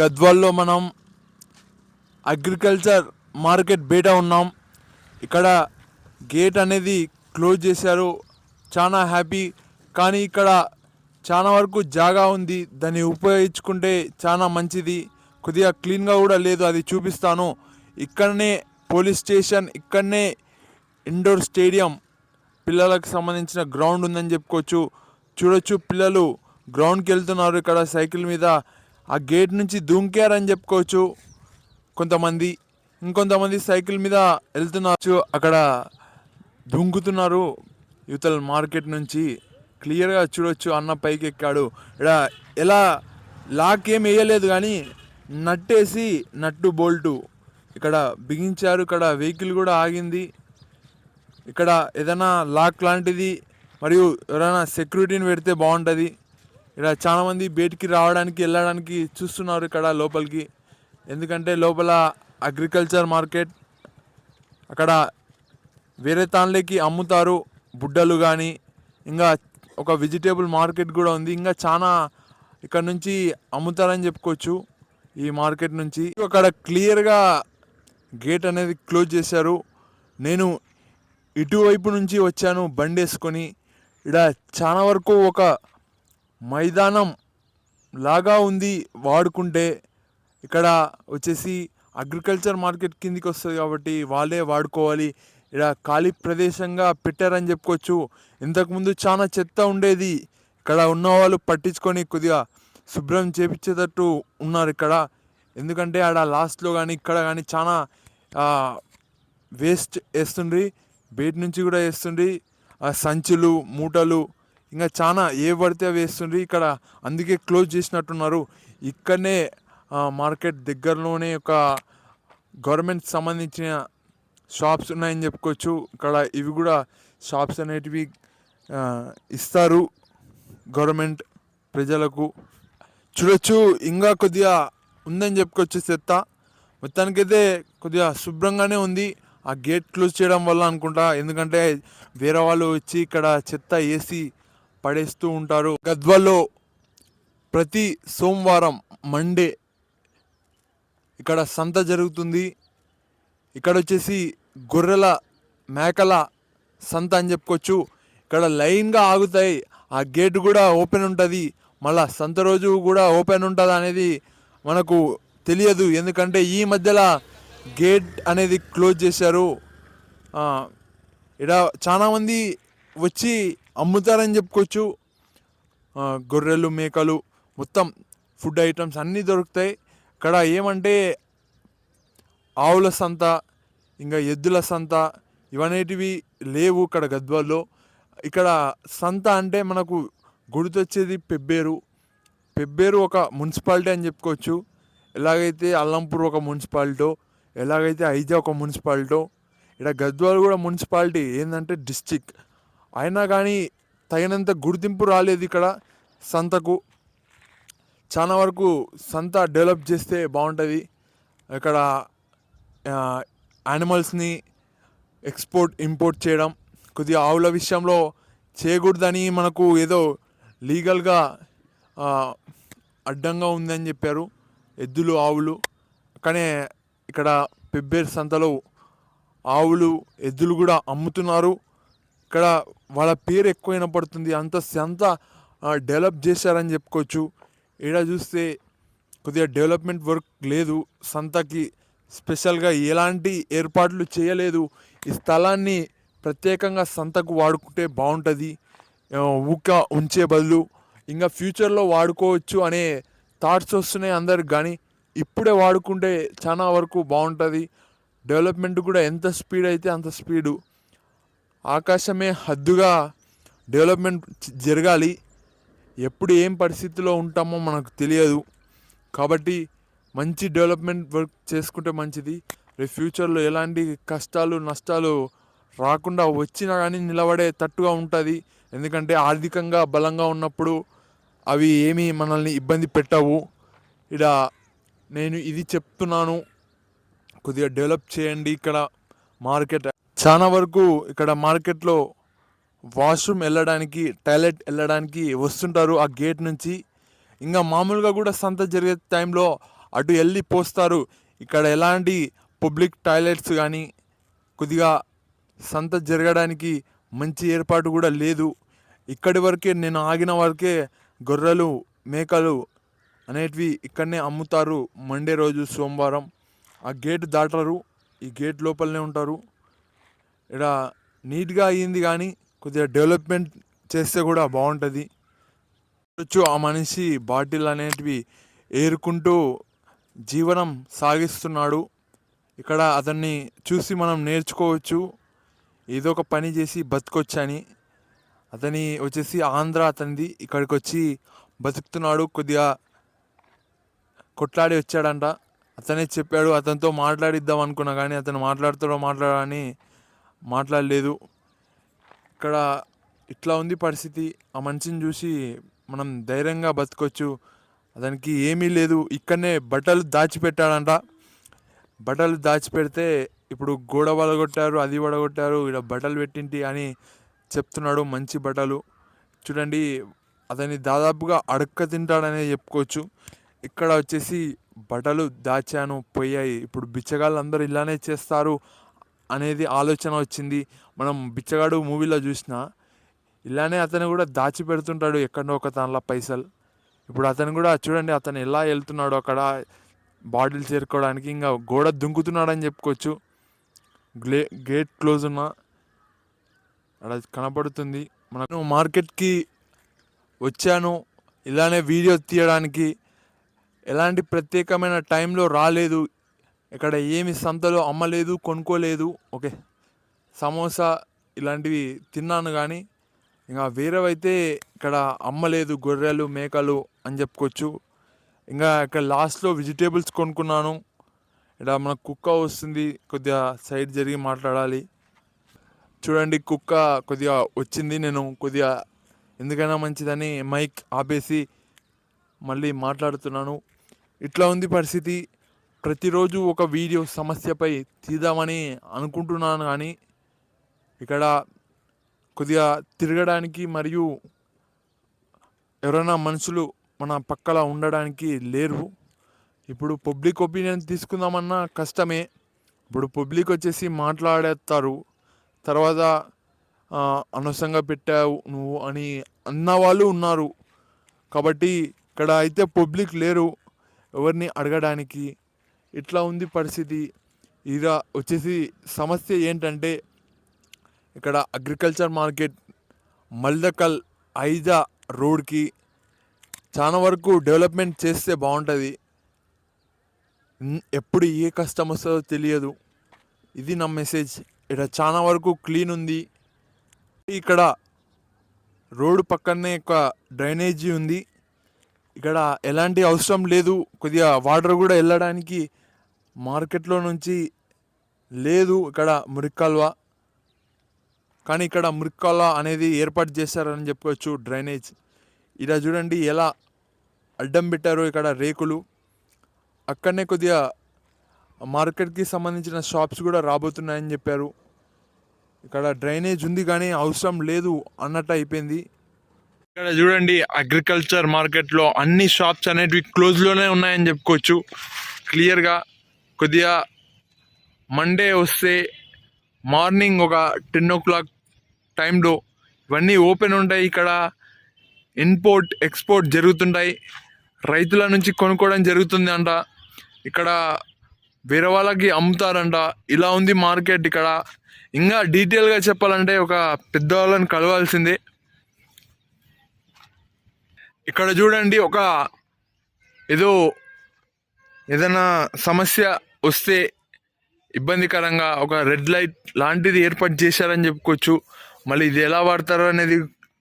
గద్వాల్లో మనం agriculture market బయట ఉన్నాం. ఇక్కడ గేట్ అనేది క్లోజ్ చేశారు. చాలా హ్యాపీ. కానీ ఇక్కడ చాలా వరకు జాగా ఉంది. దాన్ని ఉపయోగించుకుంటే చాలా మంచిది. కొద్దిగా క్లీన్గా కూడా లేదు. అది చూపిస్తాను. ఇక్కడనే పోలీస్ స్టేషన్ ఇక్కడనే ఇండోర్ స్టేడియం. పిల్లలకు సంబంధించిన గ్రౌండ్ ఉందని చెప్పుకోవచ్చు. చూడొచ్చు పిల్లలు గ్రౌండ్కి వెళ్తున్నారు. ఇక్కడ సైకిల్ మీద ఆ గేట్ నుంచి దూంకారని చెప్పుకోవచ్చు. కొంతమంది ఇంకొంతమంది సైకిల్ మీద వెళ్తున్నారు. అక్కడ దుంకుతున్నారు. యువతల మార్కెట్ నుంచి క్లియర్గా చూడొచ్చు. అన్న పైకి ఎక్కాడు ఇక్కడ ఎలా? లాక్ ఏం వేయలేదు కానీ నట్టేసి నట్టు బోల్టు. ఇక్కడ బిగించారు. ఇక్కడ వెహికల్ కూడా ఆగింది. ఇక్కడ ఏదైనా లాక్ లాంటిది. మరియు ఎవరైనా సెక్యూరిటీని పెడితే బాగుంటుంది. ఇక్కడ చాలామంది బయటికి రావడానికి వెళ్ళడానికి చూస్తున్నారు ఇక్కడ లోపలికి. ఎందుకంటే లోపల అగ్రికల్చర్ మార్కెట్. అక్కడ వేరే తాన్లేకి అమ్ముతారు బుడ్డలు కానీ ఇంకా ఒక వెజిటేబుల్ మార్కెట్ కూడా ఉంది. ఇంకా చాలా ఇక్కడ నుంచి అమ్ముతారని చెప్పుకోవచ్చు ఈ మార్కెట్ నుంచి. అక్కడ క్లియర్గా గేట్ అనేది క్లోజ్ చేశారు. నేను ఇటువైపు నుంచి వచ్చాను బండి వేసుకొని ఇక్కడ చాలా వరకు ఒక మైదానం లాగా ఉంది వాడుకుంటే ఇక్కడ వచ్చేసి అగ్రికల్చర్ మార్కెట్ కిందికి వస్తుంది కాబట్టి వాళ్ళే వాడుకోవాలి. ఇక్కడ ఖాళీ ప్రదేశంగా పెట్టారని చెప్పుకోవచ్చు. ఇంతకుముందు చాలా చెత్త ఉండేది. ఇక్కడ ఉన్న వాళ్ళు పట్టించుకొని కొద్దిగా శుభ్రం చేపించేటట్టు ఉన్నారు ఇక్కడ. ఎందుకంటే ఆడ లాస్ట్లో కానీ ఇక్కడ కానీ చాలా వేస్ట్ వేస్తుండ్రి. బయట నుంచి కూడా వేస్తుండ్రి. సంచులు మూటలు ఇంకా చాలా ఏ పడితే అవి వేస్తుండ్రి. ఇక్కడ అందుకే క్లోజ్ చేసినట్టున్నారు. ఇక్కడనే మార్కెట్ దగ్గరలోనే ఒక గవర్నమెంట్ సంబంధించిన షాప్స్ ఉన్నాయని చెప్పుకోవచ్చు. ఇక్కడ ఇవి కూడా షాప్స్ అనేటివి ఇస్తారు గవర్నమెంట్ ప్రజలకు. చూడొచ్చు ఇంకా కొద్దిగా ఉందని చెప్పుకోవచ్చు చెత్త. మొత్తానికైతే కొద్దిగా శుభ్రంగానే ఉంది. ఆ గేట్ క్లోజ్ చేయడం వల్ల అనుకుంటా. ఎందుకంటే వేరే వాళ్ళు వచ్చి ఇక్కడ చెత్త వేసి పడేస్తూ ఉంటారు. గద్వాల్లో ప్రతి సోమవారం మండే ఇక్కడ సంత జరుగుతుంది. ఇక్కడ వచ్చేసి గొర్రెల మేకల సంత అని చెప్పుకోవచ్చు. ఇక్కడ లైన్గా ఆగుతాయి. ఆ గేట్ కూడా ఓపెన్ ఉంటుంది. మళ్ళా సంత రోజు కూడా ఓపెన్ ఉంటుంది అనేది మనకు తెలియదు. ఎందుకంటే ఈ మధ్యలో గేట్ అనేది క్లోజ్ చేశారు. ఇక్కడ చాలామంది వచ్చి అమ్ముతారని చెప్పుకోవచ్చు. గొర్రెలు మేకలు మొత్తం ఫుడ్ ఐటమ్స్ అన్నీ దొరుకుతాయి. ఇక్కడ ఏమంటే ఆవుల సంత ఇంకా ఎద్దుల సంత ఇవనేటివి లేవు ఇక్కడ గద్వాల్లో. ఇక్కడ సంత అంటే మనకు గుర్తొచ్చేది పెబ్బేరు. పెబ్బేరు ఒక మున్సిపాలిటీ అని చెప్పుకోవచ్చు. ఎలాగైతే అల్లంపూర్ ఒక మున్సిపాలిటీ ఎలాగైతే ఐజా ఒక మున్సిపాలిటీ ఇక్కడ గద్వాల్ కూడా మున్సిపాలిటీ. ఏంటంటే డిస్టిక్. అయినా కానీ తగినంత గుర్తింపు రాలేదు ఇక్కడ. సంతకు చాలా వరకు సంత డెవలప్ చేస్తే బాగుంటుంది. ఇక్కడ యానిమల్స్ని ఎక్స్పోర్ట్ ఇంపోర్ట్ చేయడం కొద్దిగా ఆవుల విషయంలో చేయకూడదని మనకు ఏదో లీగల్గా అడ్డంగా ఉందని చెప్పారు. ఎద్దులు ఆవులు. కానీ ఇక్కడ పెబ్బేరు సంతలో ఆవులు ఎద్దులు కూడా అమ్ముతున్నారు. ఇక్కడ వాళ్ళ పేరు ఎక్కువ వినపడుతుంది. అంత సంత డెవలప్ చేశారని చెప్పుకోవచ్చు. ఇక్కడ చూస్తే కొద్దిగా డెవలప్మెంట్ వర్క్ లేదు. సంతకి స్పెషల్గా ఎలాంటి ఏర్పాట్లు చేయలేదు. ఈ స్థలాన్ని ప్రత్యేకంగా సంతకు వాడుకుంటే బాగుంటుంది. ఊక ఉంచే బదులు ఇంకా ఫ్యూచర్లో వాడుకోవచ్చు అనే థాట్స్ వస్తున్నాయి అందరికి. కానీ ఇప్పుడే వాడుకుంటే చాలా వరకు బాగుంటుంది. డెవలప్మెంట్ కూడా ఎంత స్పీడ్ అయితే అంత స్పీడు ఆకాశమే హద్దుగా డెవలప్మెంట్ జరగాలి. ఎప్పుడు ఏం పరిస్థితిలో ఉంటామో మనకు తెలియదు. కాబట్టి మంచి డెవలప్మెంట్ వర్క్ చేసుకుంటే మంచిది. రేపు ఫ్యూచర్లో ఎలాంటి కష్టాలు నష్టాలు రాకుండా వచ్చినా కానీ నిలబడే తట్టుగా ఉంటుంది. ఎందుకంటే ఆర్థికంగా బలంగా ఉన్నప్పుడు అవి ఏమీ మనల్ని ఇబ్బంది పెట్టవు. ఇక నేను ఇది చెప్తున్నాను. కొద్దిగా డెవలప్ చేయండి. ఇక్కడ మార్కెట్ చాలా వరకు ఇక్కడ మార్కెట్లో వాష్రూమ్ వెళ్ళడానికి టాయిలెట్ వెళ్ళడానికి వస్తుంటారు ఆ గేట్ నుంచి. ఇంకా మామూలుగా కూడా సంత జరిగే టైంలో అటు వెళ్ళి పోస్తారు. ఇక్కడ ఎలాంటి పబ్లిక్ టాయిలెట్స్ కానీ కొద్దిగా సంత జరగడానికి మంచి ఏర్పాటు కూడా లేదు. ఇక్కడి వరకే నేను ఆగిన వరకే గొర్రెలు మేకలు అనేటివి ఇక్కడనే అమ్ముతారు మండే రోజు సోమవారం. ఆ గేట్ దాటరు ఈ గేట్ లోపలనే ఉంటారు. ఇక్కడ నీట్గా అయ్యింది కానీ కొద్దిగా డెవలప్మెంట్ చేస్తే కూడా బాగుంటుంది చూడొచ్చు ఆ మనిషి బాటిల్ అనేటివి ఏరుకుంటూ జీవనం సాగిస్తున్నాడు. ఇక్కడ అతన్ని చూసి మనం నేర్చుకోవచ్చు. ఏదో ఒక పని చేసి బతకొచ్చని. అతని వచ్చేసి ఆంధ్ర అతనిది. ఇక్కడికి వచ్చి బతుకుతున్నాడు. కొద్దిగా కొట్లాడి వచ్చాడంట. అతనే చెప్పాడు అతనితో మాట్లాడిద్దాం అనుకున్నా కానీ అతను మాట్లాడుతాడో మాట్లాడని మాట్లాడలేదు. ఇక్కడ ఇట్లా ఉంది పరిస్థితి. ఆ మనిషిని చూసి మనం ధైర్యంగా బతకొచ్చు. అతనికి ఏమీ లేదు. ఇక్కడనే బట్టలు దాచిపెట్టాడంట. బట్టలు దాచిపెడితే ఇప్పుడు గోడ వడగొట్టారు అది వడగొట్టారు ఇక్కడ బట్టలు పెట్టింటి అని చెప్తున్నాడు మంచి బట్టలు. చూడండి అతని దాదాపుగా అడక్క తింటాడనే చెప్పుకోవచ్చు. ఇక్కడ వచ్చేసి బట్టలు దాచాను పోయాయి. ఇప్పుడు బిచ్చగాళ్ళు అందరూ ఇలానే చేస్తారు. అనేది ఆలోచన వచ్చింది. మనం బిచ్చగాడు మూవీలో చూసిన ఇలానే అతను కూడా దాచి పెడుతుంటాడు ఎక్కడో ఒక దానిలో పైసలు. ఇప్పుడు అతను కూడా చూడండి అతను ఎలా వెళ్తున్నాడు అక్కడ బాటిల్ చేరుకోవడానికి ఇంకా గోడ దుంకుతున్నాడని చెప్పుకోవచ్చు. గ్లే గేట్ క్లోజ్ ఉన్న అక్కడ కనపడుతుంది. మనకు మార్కెట్కి వచ్చాను. ఇలానే వీడియో తీయడానికి ఎలాంటి ప్రత్యేకమైన టైంలో రాలేదు. ఇక్కడ ఏమి సంతలో అమ్మలేదు కొనుక్కోలేదు ఓకే. సమోసా ఇలాంటివి తిన్నాను కానీ ఇంకా వేరేవైతే ఇక్కడ అమ్మలేదు గొర్రెలు మేకలు అని చెప్పుకోవచ్చు. ఇంకా ఇక్కడ లాస్ట్లో వెజిటేబుల్స్ కొనుక్కున్నాను. ఇక్కడ మన కుక్క వస్తుంది కొద్దిగా సైడ్ జరిగి మాట్లాడాలి. చూడండి కుక్క కొద్దిగా వచ్చింది నేను కొద్దిగా ఎందుకైనా మంచిదని మైక్ ఆపేసి మళ్ళీ మాట్లాడుతున్నాను. ఇట్లా ఉంది పరిస్థితి. ప్రతిరోజు ఒక వీడియో సమస్యపై తీద్దామని అనుకుంటున్నాను కానీ ఇక్కడ కొద్దిగా తిరగడానికి మరియు ఎవరైనా మనుషులు మన పక్కల ఉండడానికి లేరు. ఇప్పుడు పబ్లిక్ ఒపీనియన్ తీసుకుందామన్నా కష్టమే. ఇప్పుడు పబ్లిక్ వచ్చేసి మాట్లాడేస్తారు తర్వాత అనవసరంగా పెట్టావు నువ్వు అని అన్న వాళ్ళు ఉన్నారు. కాబట్టి ఇక్కడ అయితే పబ్లిక్ లేరు. ఎవరిని అడగడానికి ఇట్లా ఉంది పరిస్థితి. ఇక వచ్చేసి సమస్య ఏంటంటే ఇక్కడ అగ్రికల్చర్ మార్కెట్ మల్దకల్ ఐజా రోడ్కి చాలా వరకు డెవలప్మెంట్ చేస్తే బాగుంటుంది. ఎప్పుడు ఏ కష్టం వస్తుందో తెలియదు. ఇది నా మెసేజ్. ఇక్కడ చాలా వరకు క్లీన్ ఉంది. ఇక్కడ రోడ్డు పక్కనే ఒక డ్రైనేజీ ఉంది. ఇక్కడ ఎలాంటి అవసరం లేదు. కొద్దిగా వాటర్ కూడా వెళ్ళడానికి మార్కెట్లో నుంచి లేదు ఇక్కడ మురిక్కల్వ. కానీ ఇక్కడ మురిక్కల్వ అనేది ఏర్పాటు చేశారని చెప్పుకోవచ్చు డ్రైనేజ్. ఇలా చూడండి ఎలా అడ్డం పెట్టారు ఇక్కడ రేకులు. అక్కడనే కొద్దిగా మార్కెట్కి సంబంధించిన షాప్స్ కూడా రాబోతున్నాయని చెప్పారు. ఇక్కడ డ్రైనేజ్ ఉంది కానీ అవసరం లేదు అన్నట్టు అయిపోయింది. ఇక్కడ చూడండి అగ్రికల్చర్ మార్కెట్లో అన్ని షాప్స్ అనేటివి క్లోజ్లోనే ఉన్నాయని చెప్పుకోవచ్చు. క్లియర్గా కొద్దిగా మండే వస్తే మార్నింగ్ ఒక టెన్ ఓ క్లాక్ టైంలో ఇవన్నీ ఓపెన్ ఉంటాయి. ఇక్కడ ఇంపోర్ట్ ఎక్స్పోర్ట్ జరుగుతుంటాయి. రైతుల నుంచి కొనుక్కోవడం జరుగుతుంది అంట. ఇక్కడ వేరే వాళ్ళకి అమ్ముతారంట. ఇలా ఉంది మార్కెట్ ఇక్కడ. ఇంకా డీటెయిల్గా చెప్పాలంటే ఒక పెద్దవాళ్ళని కలవాల్సిందే. ఇక్కడ చూడండి ఒక ఏదో ఏదైనా సమస్య వస్తే ఇబ్బందికరంగా ఒక రెడ్ లైట్ లాంటిది ఏర్పాటు చేశారని చెప్పుకోవచ్చు. మళ్ళీ ఇది ఎలా వాడతారో అనేది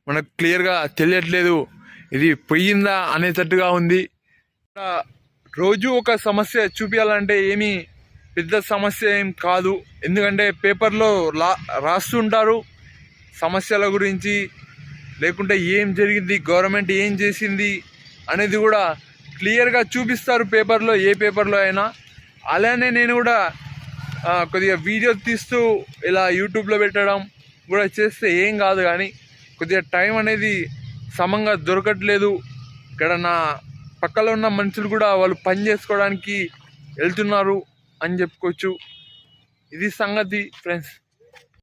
మనకు క్లియర్గా తెలియట్లేదు. ఇది పోయిందా అనేటట్టుగా ఉంది. రోజు ఒక సమస్య చూపించాలంటే ఏమీ పెద్ద సమస్య ఏం కాదు. ఎందుకంటే పేపర్లో లా రాస్తుంటారు. సమస్యల గురించి లేకుంటే ఏం జరిగింది? గవర్నమెంట్ ఏం చేసింది? అనేది కూడా క్లియర్గా చూపిస్తారు పేపర్లో ఏ పేపర్లో అయినా. అలానే నేను కూడా కొద్దిగా వీడియో తీస్తూ ఇలా యూట్యూబ్లో పెట్టడం కూడా చేస్తే ఏం కాదు కానీ కొద్దిగా టైం అనేది సమంగా దొరకట్లేదు. ఇక్కడ నా పక్కలో ఉన్న మనుషులు కూడా వాళ్ళు పని చేసుకోవడానికి వెళ్తున్నారు అని చెప్పుకోవచ్చు. ఇది సంగతి ఫ్రెండ్స్.